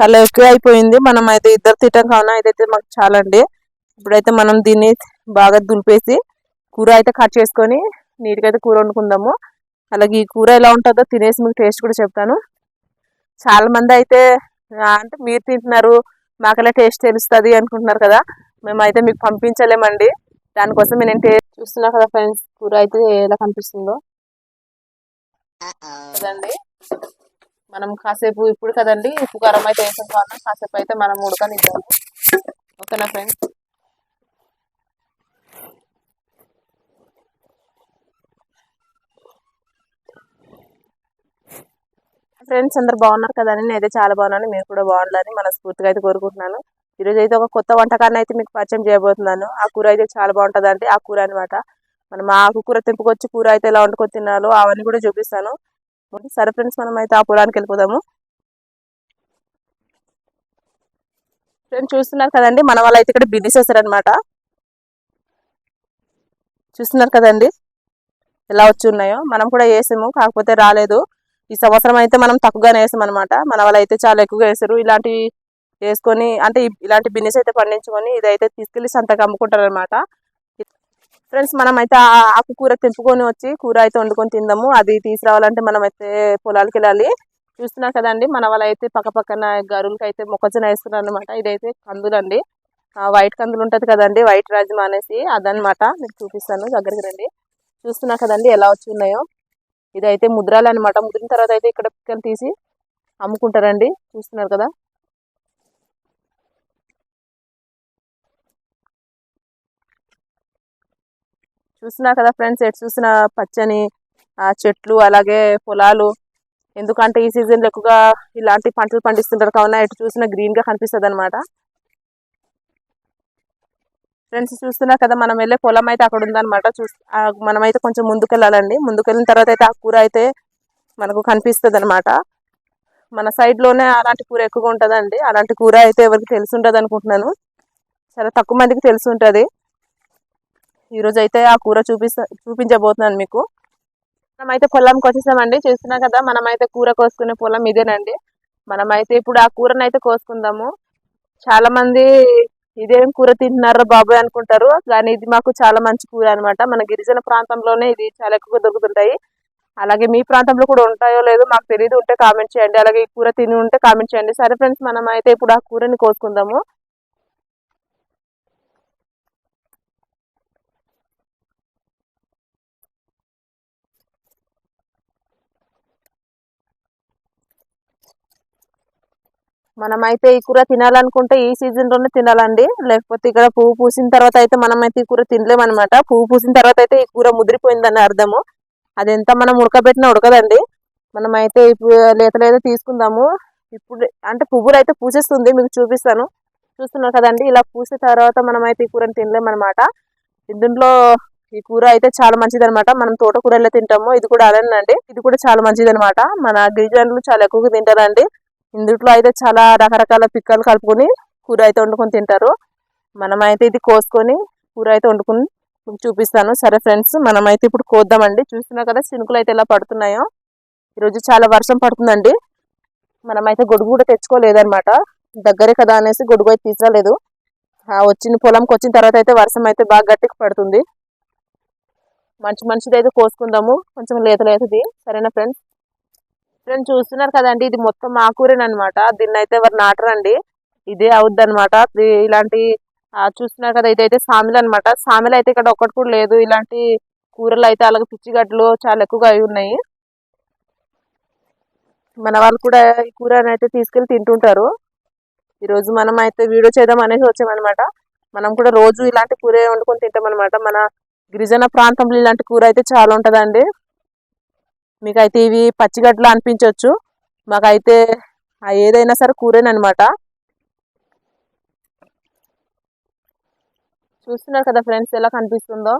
చాలా ఎక్కువ అయిపోయింది. మనం అయితే ఇద్దరు తింటాం కావున ఇదైతే మాకు చాలా అండి ఇప్పుడైతే మనం దీన్ని బాగా దులిపేసి కూర అయితే కట్ చేసుకొని నీట్గా అయితే కూర వండుకుందాము. అలాగే ఈ కూర ఎలా ఉంటుందో తినేసి మీకు టేస్ట్ కూడా చెప్తాను. చాలా మంది అయితే అంటే మీరు తింటున్నారు మాకలా టేస్ట్ తెలుస్తుంది అనుకుంటున్నారు కదా. మేమైతే మీకు పంపించలేమండి. దానికోసం నేను టేస్ట్ చూస్తున్నా కదా ఫ్రెండ్స్ కూర అయితే ఎలా కనిపిస్తుందో. కదండి మనం కాసేపు ఇప్పుడు కదండి ఉప్పు కారం అయితే వేసిన కావాలి కాసేపు అయితే మనం ఉడకనిద్దాము ఓకేనా ఫ్రెండ్స్? ఫ్రెండ్స్ అందరు బాగున్నారు కదండి నేనైతే చాలా బాగున్నాను మీరు కూడా బాగుండాలని మనస్ఫూర్తిగా అయితే కోరుకుంటున్నాను. ఈరోజు అయితే ఒక కొత్త వంటకాన్ని అయితే మీకు పరిచయం చేయబోతున్నాను. ఆ కూర అయితే చాలా బాగుంటుంది ఆ కూర అనమాట మనం ఆ ఆకుకూర తెంపుకొచ్చి కూర అయితే ఎలా వండుకొని తినాలో అవన్నీ కూడా చూపిస్తాను. సరే ఫ్రెండ్స్ మనం అయితే ఆ పొలానికి వెళ్ళిపోదాము. ఫ్రెండ్స్ చూస్తున్నారు కదండి మన వాళ్ళు అయితే ఇక్కడ బిజీ చేశారనమాట చూస్తున్నారు కదండి ఎలా వచ్చి ఉన్నాయో. మనం కూడా వేసాము కాకపోతే రాలేదు. ఈ సంవత్సరం అయితే మనం తక్కువగానే వేసాం అనమాట మన వాళ్ళు అయితే చాలా ఎక్కువగా వేసారు. ఇలాంటి వేసుకొని అంటే ఇలాంటి బిన్నెస్ అయితే పండించుకొని ఇదైతే తీసుకెళ్ళి సంతకు అమ్ముకుంటారు అనమాట ఫ్రెండ్స్ మనం అయితే ఆకుకూర తెంపుకొని వచ్చి కూర అయితే వండుకొని తిందాము. అది తీసుకురావాలంటే మనం అయితే పొలాలకి వెళ్ళాలి. చూస్తున్నారు కదండి మన వాళ్ళు అయితే పక్క పక్కన గరువులకి అయితే మొక్కజొన్న వేస్తున్నారు అనమాట ఇదైతే కందులు అండి వైట్ కందులు ఉంటుంది కదండి వైట్ రాజమా అనేసి అదనమాట మీకు చూపిస్తాను దగ్గరికి రండి. చూస్తున్నా కదండి ఎలా వచ్చి ఉన్నాయో. ఇదైతే ముద్రాలు అనమాట ముద్రిన తర్వాత అయితే ఇక్కడ పిక్కలు తీసి అమ్ముకుంటారండి. చూస్తున్నారు కదా. చూసినా కదా ఫ్రెండ్స్ ఎటు చూసిన పచ్చని ఆ చెట్లు అలాగే పొలాలు. ఎందుకంటే ఈ సీజన్లో ఎక్కువగా ఇలాంటి పంటలు పండిస్తుంటారు కావున ఎటు చూసినా గ్రీన్గా కనిపిస్తుంది అనమాట ఫ్రెండ్స్ చూస్తున్నా కదా మనం వెళ్ళే పొలం అయితే అక్కడ ఉందన్నమాట. చూస్ మనమైతే మనం అయితే కొంచెం ముందుకు వెళ్ళాలండి ముందుకు వెళ్ళిన తర్వాత అయితే ఆ కూర అయితే మనకు కనిపిస్తుంది అనమాట మన సైడ్లోనే అలాంటి కూర ఎక్కువగా ఉంటుందండి. అలాంటి కూర అయితే ఎవరికి తెలిసి ఉంటుంది అనుకుంటున్నాను చాలా తక్కువ మందికి తెలిసి ఉంటుంది ఈరోజు అయితే ఆ కూర చూపిస్తా చూపించబోతున్నాను మీకు. మనమైతే పొలంకి వచ్చేసామండి చూస్తున్నా కదా మనమైతే కూర కోసుకునే పొలం ఇదేనండి. మనమైతే ఇప్పుడు ఆ కూరని అయితే కోసుకుందాము. చాలా మంది ఇదేం కూర తింటున్నారో బాబాయ్ అనుకుంటారు కానీ ఇది మాకు చాలా మంచి కూర అనమాట మన గిరిజన ప్రాంతంలోనే ఇది చాలా ఎక్కువగా దొరుకుతుంటాయి. అలాగే మీ ప్రాంతంలో కూడా ఉంటాయో లేదో మాకు తెలియదు ఉంటే కామెంట్ చేయండి. అలాగే ఈ కూర తిని ఉంటే కామెంట్ చేయండి. సరే ఫ్రెండ్స్ మనం అయితే ఇప్పుడు ఆ కూరని కోసుకుందాము. మనమైతే ఈ కూర తినాలనుకుంటే ఈ సీజన్లోనే తినాలండి. లేకపోతే ఇక్కడ పువ్వు పూసిన తర్వాత అయితే మనమైతే ఈ కూర తినలేమన్నమాట. పువ్వు పూసిన తర్వాత అయితే ఈ కూర ముదిరిపోయిందని అర్థము. అది ఎంత మనం ఉడకబెట్టినా ఉడకదండి. మనమైతే ఇప్పుడు లేతలైతే తీసుకుందాము. ఇప్పుడు అంటే పువ్వులు అయితే పూసేస్తుంది మీకు చూపిస్తాను. చూస్తున్నారు కదండి ఇలా పూసిన తర్వాత మనమైతే ఈ కూరని తినలేమన్నమాట. ఇందులో ఈ కూర అయితే చాలా మంచిది అనమాట మనం తోటకూరలో తింటాము. ఇది కూడా అదేనండి ఇది కూడా చాలా మంచిది అనమాట మన గిరిజనులు చాలా ఎక్కువగా తింటారండి. ఇందులో అయితే చాలా రకరకాల పిక్కలు కలుపుకొని కూర అయితే వండుకొని తింటారు. మనమైతే ఇది కోసుకొని కూర అయితే వండుకొని చూపిస్తాను. సరే ఫ్రెండ్స్ మనమైతే ఇప్పుడు కోద్దామండి. చూస్తున్నా కదా చినుకులు అయితే ఎలా పడుతున్నాయో. ఈరోజు చాలా వర్షం పడుతుందండి. మనమైతే గొడుగు కూడా తెచ్చుకోలేదనమాట దగ్గరే కదా అనేసి గొడుగు అయితే తీసుకురాలేదు ఆ వచ్చిన పొలంకి వచ్చిన తర్వాత అయితే వర్షం అయితే బాగా గట్టికి పడుతుంది. మంచి మంచిది అయితే కోసుకుందాము. కొంచెం లేత లేతది. సరేనా ఫ్రెండ్స్? ఫ్రెండ్స్ చూస్తున్నారు కదండి ఇది మొత్తం ఆకూరేనమాట దీన్ని అయితే ఎవరు నాటరండి. ఇదే అవుద్ది అనమాట ఇలాంటి చూస్తున్నారు కదా ఇదైతే సామెలు అనమాట సామిలు అయితే ఇక్కడ ఒక్కటి కూడా లేదు. ఇలాంటి కూరలు అయితే అలాగే పిచ్చిగడ్డలు చాలా ఎక్కువగా అయి ఉన్నాయి. మన వాళ్ళు కూడా ఈ కూర అయితే తీసుకెళ్ళి తింటుంటారు. ఈరోజు మనం అయితే వీడియో చేద్దాం అనేసి వచ్చామన్నమాట. మనం కూడా రోజు ఇలాంటి కూర వండుకొని తింటాం అనమాట మన గిరిజన ప్రాంతంలో ఇలాంటి కూర అయితే చాలా ఉంటుందండి. మీకైతే ఇవి పచ్చిగడ్డలు అనిపించవచ్చు మాకైతే ఏదైనా సరే కూరేనమాట చూస్తున్నారు కదా ఫ్రెండ్స్ ఎలా కనిపిస్తుందో?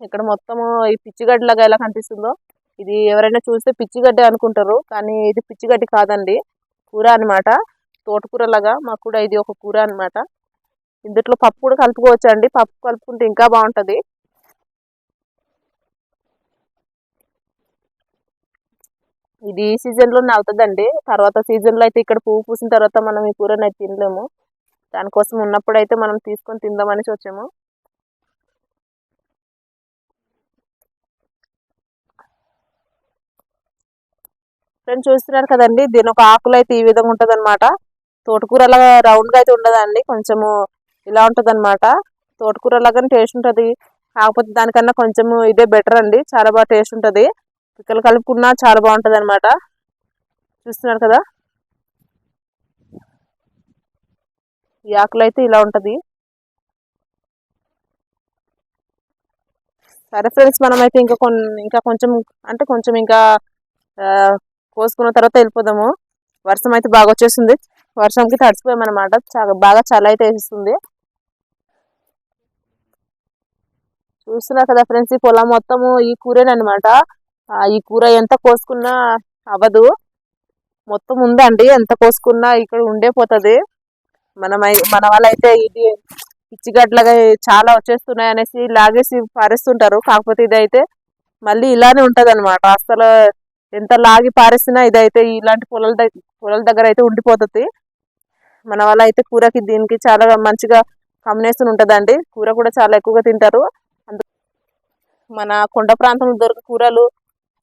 ఇక్కడ మొత్తము ఈ పిచ్చిగడ్డలాగా ఎలా కనిపిస్తుందో? ఇది ఎవరైనా చూస్తే పిచ్చిగడ్డి అనుకుంటారు కానీ ఇది పిచ్చిగడ్డి కాదండి. కూర అన్నమాట. తోటకూర లాగా మాకు కూడా ఇది ఒక కూర అనమాట ఇందులో పప్పు కూడా కలుపుకోవచ్చు అండి పప్పు కలుపుకుంటే ఇంకా బాగుంటుంది. ఇది ఈ సీజన్ అవుతుందండి. తర్వాత సీజన్లో అయితే ఇక్కడ పువ్వు పూసిన తర్వాత మనం ఈ కూరని అయితే తినలేము. దానికోసం ఉన్నప్పుడు అయితే మనం తీసుకొని తిందామని వచ్చాము. ఫ్రెండ్స్ చూస్తున్నారు కదండి దీని ఒక ఆకులు అయితే ఈ విధంగా ఉంటది అనమాట తోటకూర అలా రౌండ్గా అయితే ఉండదండి కొంచెము ఇలా ఉంటది అనమాట తోటకూర లాగానే టేస్ట్ ఉంటది. కాకపోతే దానికన్నా కొంచెము ఇదే బెటర్ అండి చాలా బాగా టేస్ట్ ఉంటది. పిక్కలు కలుపుకున్నా చాలా బాగుంటుంది అనమాట చూస్తున్నారు కదా? ఈ ఆకులు అయితే ఇలా ఉంటుంది. సరే ఫ్రెండ్స్ మనమైతే ఇంకా కొన్ని ఇంకా కొంచెం అంటే కొంచెం ఇంకా కోసుకున్న తర్వాత వెళ్ళిపోదాము. వర్షం అయితే బాగా వచ్చేస్తుంది. వర్షంకి తడిచిపోయామన్నమాట చాలా బాగా చలి అయితే వేస్తుంది చూస్తున్నారు కదా ఫ్రెండ్స్ ఈ పొలం మొత్తము ఈ కూరేనమాట ఈ కూర ఎంత కోసుకున్నా అవ్వదు. మొత్తం ఉందండి. ఎంత కోసుకున్నా ఇక్కడ ఉండే పోతుంది. మనం మన వాళ్ళైతే ఇది పిచ్చిగడ్లగా చాలా వచ్చేస్తున్నాయి అనేసి లాగేసి పారేస్తుంటారు. కాకపోతే ఇదైతే మళ్ళీ ఇలానే ఉంటుంది అనమాట అసలు ఎంత లాగి పారేసినా ఇదైతే ఇలాంటి పొలాల దగ్గర పొలాల దగ్గర అయితే ఉండిపోతుంది. మన వాళ్ళ అయితే కూరకి దీనికి చాలా మంచిగా కాంబినేషన్ ఉంటుందండి. కూర కూడా చాలా ఎక్కువగా తింటారు. అందు మన కొండ ప్రాంతంలో దొరికే కూరలు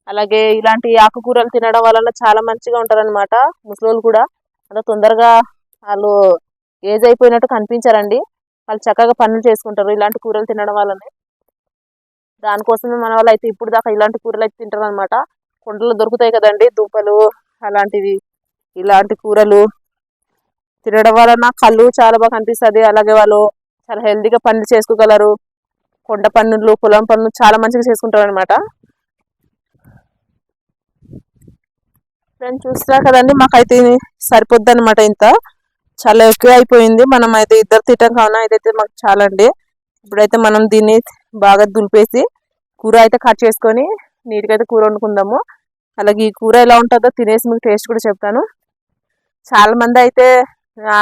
అలాగే ఇలాంటి ఆకుకూరలు తినడం వలన చాలా మంచిగా ఉంటారనమాట ముసలోళ్ళు కూడా. అంత తొందరగా వాళ్ళు ఏజ్ అయిపోయినట్టు కనిపించారండి. వాళ్ళు చక్కగా పనులు చేసుకుంటారు ఇలాంటి కూరలు తినడం వల్లనే. దానికోసమే మన వాళ్ళు అయితే ఇప్పుడు దాకా ఇలాంటి కూరలు అయితే తింటారు అనమాట కొండలో దొరుకుతాయి కదండి దూపలు అలాంటివి ఇలాంటి కూరలు. తినడం వలన కళ్ళు చాలా బాగా కనిపిస్తుంది. అలాగే వాళ్ళు చాలా హెల్తీగా పనులు చేసుకోగలరు. కొండ పన్నులు పొలం పనులు చాలా మంచిగా చేసుకుంటారు అనమాట ఫ్రెండ్ చూస్తున్నారు కదండి మాకైతే సరిపోద్ది అనమాట ఇంత. చాలా ఎక్కువ అయిపోయింది. మనం అయితే ఇద్దరు తింటాం కావున ఇదైతే మాకు చాలా అండి ఇప్పుడైతే మనం దీన్ని బాగా దులిపేసి కూర అయితే కట్ చేసుకొని నీట్గా అయితే కూర వండుకుందాము. అలాగే ఈ కూర ఎలా ఉంటుందో తినేసి మీకు టేస్ట్ కూడా చెప్తాను. చాలా మంది అయితే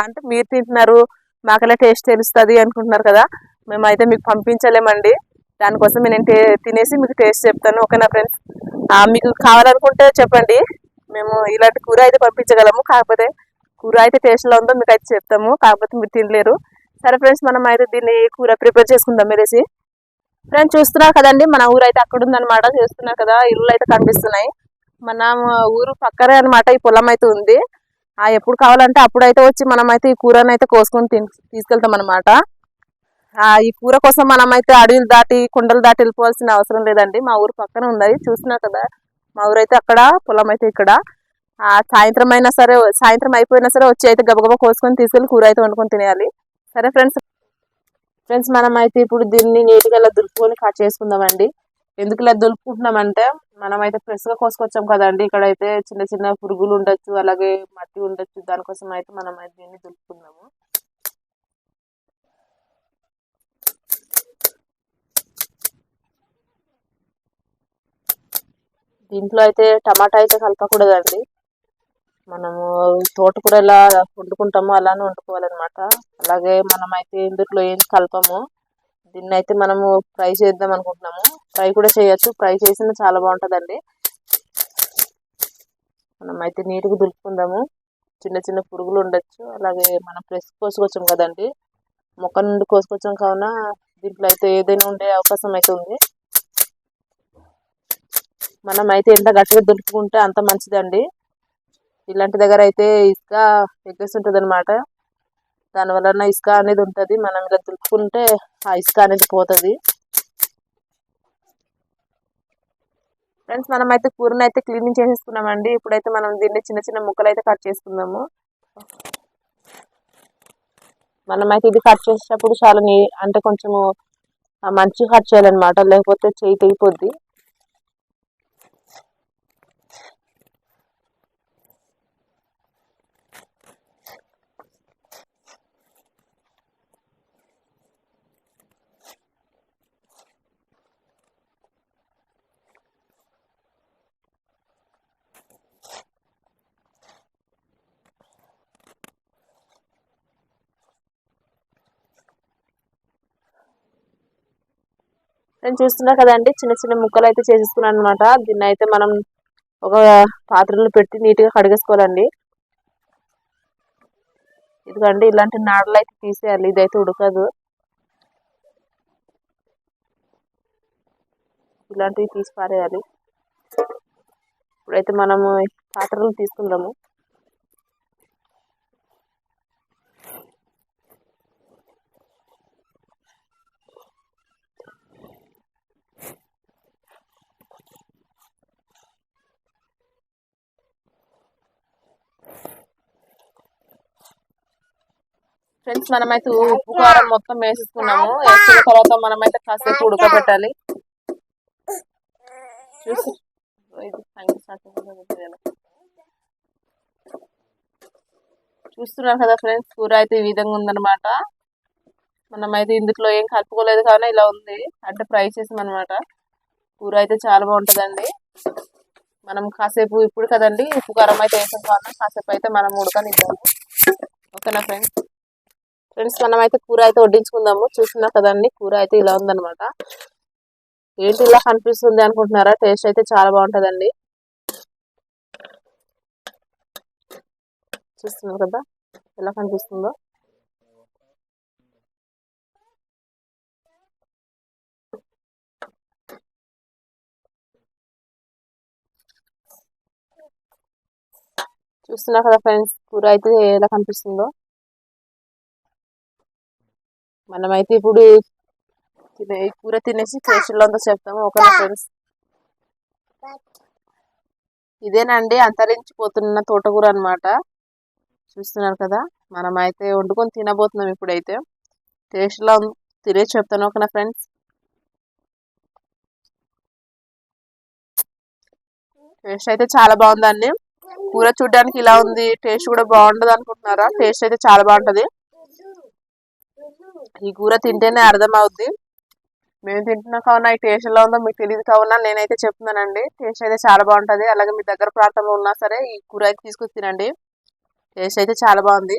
అంటే మీరు తింటున్నారు మాకలా టేస్ట్ తెలుస్తుంది అనుకుంటున్నారు కదా. మేమైతే మీకు పంపించలేమండి. దానికోసం నేను తినేసి మీకు టేస్ట్ చెప్తాను. ఓకేనా ఫ్రెండ్స్ మీకు కావాలనుకుంటే చెప్పండి. మేము ఇలాంటి కూర అయితే పంపించగలము. కాకపోతే కూర అయితే టేస్ట్లో ఉందో మీకు అయితే చెప్తాము. కాకపోతే మీరు తినలేరు. సరే ఫ్రెండ్స్ మనం అయితే దీన్ని కూర ప్రిపేర్ చేసుకుందాం మీరేసి. ఫ్రెండ్స్ చూస్తున్నారు కదండి మన ఊరు అయితే అక్కడ ఉందన్నమాట చూస్తున్నారు కదా ఇల్లు అయితే కనిపిస్తున్నాయి. మన ఊరు పక్కనే అనమాట ఈ పొలం అయితే ఉంది. ఆ ఎప్పుడు కావాలంటే అప్పుడైతే వచ్చి మనం అయితే ఈ కూరని అయితే కోసుకొని తిని తీసుకెళ్తాం అనమాట ఈ కూర కోసం మనం అయితే అడవులు దాటి కుండలు దాటి వెళ్ళిపోవాల్సిన అవసరం లేదండి. మా ఊరు పక్కన ఉంది చూస్తున్నారు కదా మా ఊరైతే అక్కడ పొలం అయితే ఇక్కడ. ఆ సాయంత్రం అయినా సరే సాయంత్రం అయిపోయినా సరే వచ్చి అయితే గబగబా కోసుకొని తీసుకెళ్ళి కూర అయితే వండుకొని తినేయాలి. సరే ఫ్రెండ్స్. ఫ్రెండ్స్ మనం అయితే ఇప్పుడు దీన్ని నీట్గా ఇలా దులుపుకొని కట్ చేసుకుందామండి. ఎందుకు ఇలా దులుపుకుంటున్నామంటే మనం అయితే ఫ్రెష్గా కోసుకొచ్చాం కదండి. ఇక్కడ అయితే చిన్న చిన్న పురుగులు ఉండొచ్చు అలాగే మట్టి ఉండొచ్చు. దానికోసం అయితే మనం అయితే దీన్ని దులుపుకుందాము. దీంట్లో అయితే టమాటా అయితే కలపకూడదండి. మనము తోటకూర ఎలా వండుకుంటామో అలానే వండుకోవాలన్నమాట. అలాగే మనం అయితే ఇందులో ఏం కలపము. దీన్ని అయితే మనము ఫ్రై చేద్దాం అనుకుంటున్నాము. ఫ్రై కూడా చేయొచ్చు. ఫ్రై చేసిన చాలా బాగుంటుందండి. మనం అయితే నీట్గా దులుపుకుందాము. చిన్న చిన్న పురుగులు ఉండొచ్చు. అలాగే మనం ఫ్రెష్ కోసుకొచ్చాం కదండి. మొక్క నుండి కోసుకొచ్చాం కావున దీంట్లో అయితే ఏదైనా ఉండే అవకాశం అయితే ఉంది. మనం అయితే ఎంత గట్టిగా దులుపుకుంటే అంత మంచిదండి. ఇలాంటి దగ్గర అయితే ఇసుక ఎగ్గేస్తుంటుంది అనమాట దాని వలన ఇసుక అనేది ఉంటుంది. మనం ఇలా దులుపుకుంటే ఆ ఇసుక అనేది పోతుంది. ఫ్రెండ్స్ మనం అయితే కూరని అయితే క్లీనింగ్ చేసేసుకున్నామండి. ఇప్పుడైతే మనం దీన్ని చిన్న చిన్న ముక్కలు అయితే కట్ చేసుకుందాము. మనం అయితే ఇది కట్ చేసేటప్పుడు చాలా నీ అంటే కొంచెము మంచిగా కట్ చేయాలన్నమాట. లేకపోతే చేయి తెగిపోద్ది. నేను చూస్తున్నా కదండి చిన్న చిన్న ముక్కలు అయితే చేసేసుకున్నాను అనమాట దీన్ని అయితే మనం ఒక పాత్రలు పెట్టి నీట్గా కడిగేసుకోవాలండి. ఇదిగోండి ఇలాంటి నాడలు అయితే తీసేయాలి ఇదైతే ఉడకదు. ఇలాంటివి తీసి పారేయాలి. ఇప్పుడైతే మనము పాత్రలు తీసుకుందాము. ఫ్రెండ్స్ మనమైతే ఉప్పు కారం మొత్తం వేసేసుకున్నాము వేసుకున్న తర్వాత మనమైతే కాసేపు ఉడకబెట్టాలి. చూసి. చూస్తున్నారు కదా ఫ్రెండ్స్ కూర అయితే ఈ విధంగా ఉందన్నమాట. మనమైతే ఇందులో ఏం కలుపుకోలేదు కానీ ఇలా ఉంది. అంటే ఫ్రై చేసాం అనమాట కూర అయితే చాలా బాగుంటుందండి. మనం కాసేపు ఇప్పుడు కదండి ఉప్పు కారం అయితే వేసాం కావాలి కాసేపు అయితే మనం ఉడకనిద్దాము. ఓకేనా ఫ్రెండ్స్ ఫ్రెండ్స్ మనం అయితే కూర అయితే వడ్డించుకుందాము. చూసినా కదండి కూర అయితే ఇలా ఉందన్నమాట. ఏంటి ఇలా కనిపిస్తుంది అనుకుంటున్నారా? టేస్ట్ అయితే చాలా బాగుంటుందండి. చూస్తున్నారు కదా ఎలా కనిపిస్తుందో. చూస్తున్నా కదా ఫ్రెండ్స్ కూర అయితే ఎలా కనిపిస్తుందో. మనమైతే ఇప్పుడు తినే కూర తినేసి ఫేషియల్ అంతా చెప్తాము ఓకేనా ఫ్రెండ్స్ ఇదేనండి అంతరించిపోతున్న తోటకూర అన్నమాట. చూస్తున్నారు కదా మనమైతే వండుకొని తినబోతున్నాం ఇప్పుడైతే. టేస్ట్లో తినేసి చెప్తాను ఓకేనా ఫ్రెండ్స్. టేస్ట్ అయితే చాలా బాగుందండి. కూర చూడడానికి ఇలా ఉంది. టేస్ట్ కూడా బాగుంటుంది అనుకుంటున్నారా టేస్ట్ అయితే చాలా బాగుంటది. ఈ కూర తింటేనే అర్థమవుద్ది. మేము తింటున్నా కావున ఈ టేస్ట్ ఎలా ఉందో మీకు తెలియదు కావున నేనైతే చెప్తున్నానండి. టేస్ట్ అయితే చాలా బాగుంటది. అలాగే మీ దగ్గర ప్రాంతంలో ఉన్నా సరే ఈ కూర అయితే తీసుకొచ్చి తినండి. టేస్ట్ అయితే చాలా బాగుంది.